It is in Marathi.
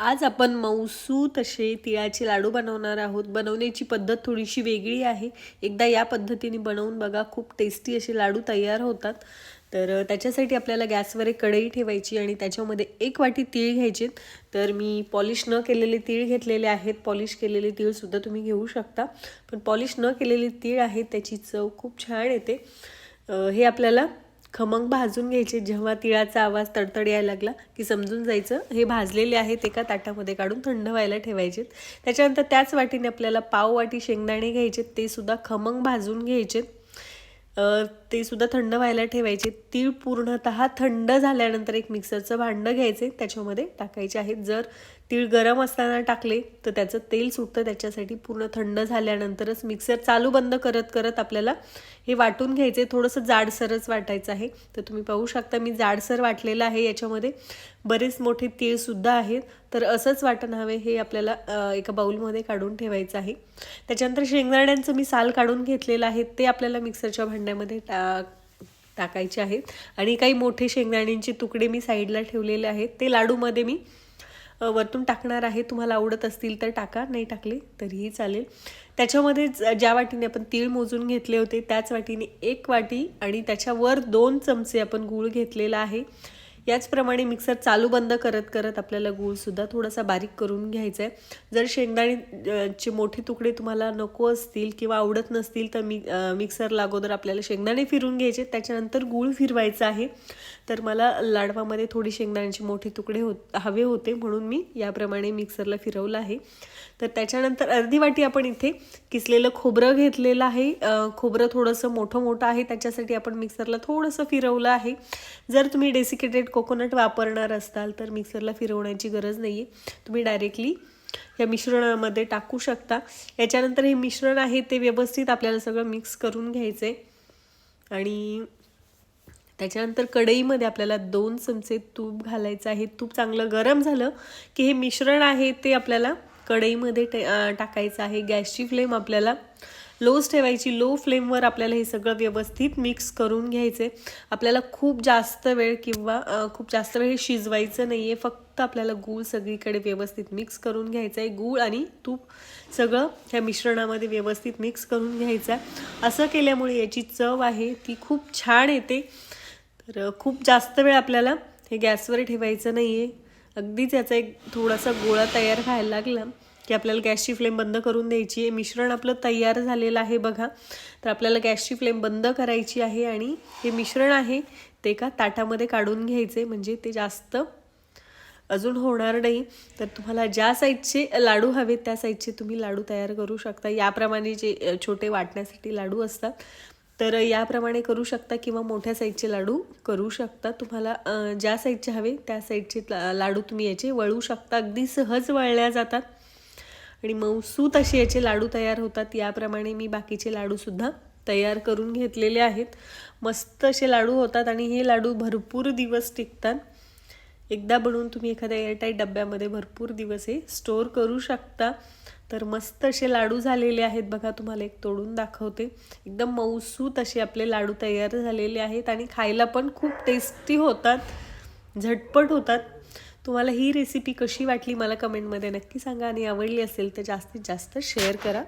आज आपण मऊसू तसे तिळाचे लाडू बनवणार आहोत. बनवण्याची पद्धत थोडीशी वेगळी आहे. एकदा या पद्धतीने बनवून बघा. खूप टेस्टी असे लाडू तयार होतात. तर त्याच्यासाठी आपल्याला गॅसवर एक कढई ठेवायची आणि त्याच्यामध्ये एक वाटी तीळ घ्यायचे. तर मी पॉलिश न केलेले तीळ घेतलेले आहेत. पॉलिश केलेले तीळसुद्धा तुम्ही घेऊ शकता. पण पॉलिश न केलेले तीळ आहेत. त्याची चव खूप छान येते. हे आपल्याला खमंग भाजून घ्यायचे. जेव्हा तिळाचा आवाज तडतड यायला लागला की समजून जायचं हे भाजलेले आहेत एका ताटामध्ये काढून थंड व्हायला ठेवायचे त्याच्यानंतर त्याच वाटीने आपल्याला पाव वाटी शेंगदाणे घ्यायचे ते सुद्धा खमंग भाजून घ्यायचे ते सुद्धा थंड व्हायला ठेवायचे. तीळ पूर्णतः थंड झाल्यानंतर एक मिक्सरचं भांडं घ्यायचे. त्याच्यामध्ये टाकायचे आहेत. जर तीळ गरम असताना टाकले तर त्याचं तेल सुटतं. त्याच्यासाठी पूर्ण थंड झाल्यानंतरच मिक्सर चालू बंद करत करत आपल्याला हे वाटून घ्यायचे. थोडंसं जाडसरच वाटायचं आहे. तर तुम्ही पाहू शकता मी जाडसर वाटलेलं आहे याच्यामध्ये. बरेच मोठे तीळसुद्धा आहेत. तर असंच वाटण हवे हे आपल्याला एका बाऊलमध्ये काढून ठेवायचं आहे. त्याच्यानंतर शेंगदाण्यांचं मी साल काढून घेतलेलं आहे. ते आपल्याला मिक्सरच्या भांड्यामध्ये टाक टाकायचे आहेत. आणि काही मोठे शेंगदाण्यांचे तुकडे मी साईडला ठेवलेले आहेत. ते लाडूमध्ये मी वरतून टाकणार आहे. तुम्हाला आवडत असतील तर टाका नाही टाकले तरीही चालेल. त्याच्यामध्ये ज- ज्या वाटीने आपण तीळ मोजून घेतले होते त्याच वाटीने एक वाटी आणि त्याच्यावर दोन चमचे आपण गूळ घेतलेला आहे. याचप्रमाणे मिक्सर चालू बंद करत करत आपल्याला गूळसुद्धा थोडासा बारीक करून घ्यायचा आहे जर शेंगदाणे चे मोठे तुकडे तुम्हाला नको असतील किंवा आवडत नसतील तर मी मिक्सरला अगोदर आपल्याला शेंगदाणे फिरून घ्यायचे. त्याच्यानंतर गूळ फिरवायचा आहे. तर मला लाडवामध्ये थोडी शेंगदाण्याचे मोठे तुकडे होत हवे होते म्हणून मी याप्रमाणे मिक्सरला फिरवलं आहे. तर त्याच्यानंतर अर्धी वाटी आपण इथे किसलेलं खोबरं घेतलेलं आहे. खोबरं थोडंसं मोठं मोठं आहे. त्याच्यासाठी आपण मिक्सरला थोडंसं फिरवलं आहे. जर तुम्ही डेसिकेटेड कोकोनट वापरणार असाल तर मिक्सरला फिरवण्याची गरज नाही आहे तुम्ही डायरेक्टली या मिश्रणामध्ये टाकू शकता. याच्यानंतर हे मिश्रण आहे ते व्यवस्थित आपल्याला सगळं मिक्स करून घ्यायचं आहे आणि त्याच्यानंतर कढईमध्ये आपल्याला दोन चमचे तूप घालायचं आहे. तूप चांगलं गरम झालं की हे मिश्रण आहे ते आपल्याला कढईमध्ये टाकायचं आहे. गॅसची फ्लेम आपल्याला लोच ठेवायची लो फ्लेमवर आपल्याला हे सगळं व्यवस्थित मिक्स करून घ्यायचे. आपल्याला खूप जास्त वेळ किंवा खूप जास्त वेळ हे शिजवायचं नाही आहे फक्त आपल्याला गूळ सगळीकडे व्यवस्थित मिक्स करून घ्यायचं आहे. गूळ आणि तूप सगळं ह्या मिश्रणामध्ये व्यवस्थित मिक्स करून घ्यायचं आहे. असं केल्यामुळे याची चव आहे ती खूप छान येते. तर खूप जास्त वेळ आपल्याला हे गॅसवर ठेवायचं नाही आहे अगदीच याचा एक थोडासा गोळा तयार व्हायला लागला. की आपल्याला गॅसची फ्लेम बंद करून द्यायची आहे. मिश्रण आपलं तयार झालेलं आहे बघा. तर आपल्याला गॅसची फ्लेम बंद करायची आहे आणि हे मिश्रण आहे ते का ताटामध्ये काढून घ्यायचे. म्हणजे ते जास्त अजून होणार नाही. तर तुम्हाला ज्या साईजचे लाडू हवेत त्या साईजचे तुम्ही लाडू तयार करू शकता. याप्रमाणे जे छोटे वाटण्यासाठी लाडू असतात. तर याप्रमाणे करू शकता किंवा मोठ्या साईजचे लाडू करू शकता. तुम्हाला ज्या साईजचे हवे त्या साईजचे ला- लाडू तुम्ही याचे वळू शकता. अगदी सहज वळल्या जातात. आणि मऊसूत असे याचे लाडू तयार होतात याप्रमाणे मी बाकीचे लाडूसुद्धा तयार करून घेतलेले आहेत. मस्त असे लाडू होतात आणि हे लाडू भरपूर दिवस टिकतात. एकदा बनवून तुम्ही एखाद्या एअरटाईट डब्यामध्ये भरपूर दिवस हे स्टोअर करू शकता. तर मस्त असे लाडू झालेले आहेत बघा तुम्हाला एक तोडून दाखवते. एकदम मऊसूत असे आपले लाडू तयार झालेले आहेत आणि खायला पण खूप टेस्टी होतात. झटपट होतात. तुम्हाला ही रेसिपी कशी वाटली मला कमेंटमध्ये नक्की सांगा आणि आवडली असेल तर जास्तीत जास्त शेअर करा.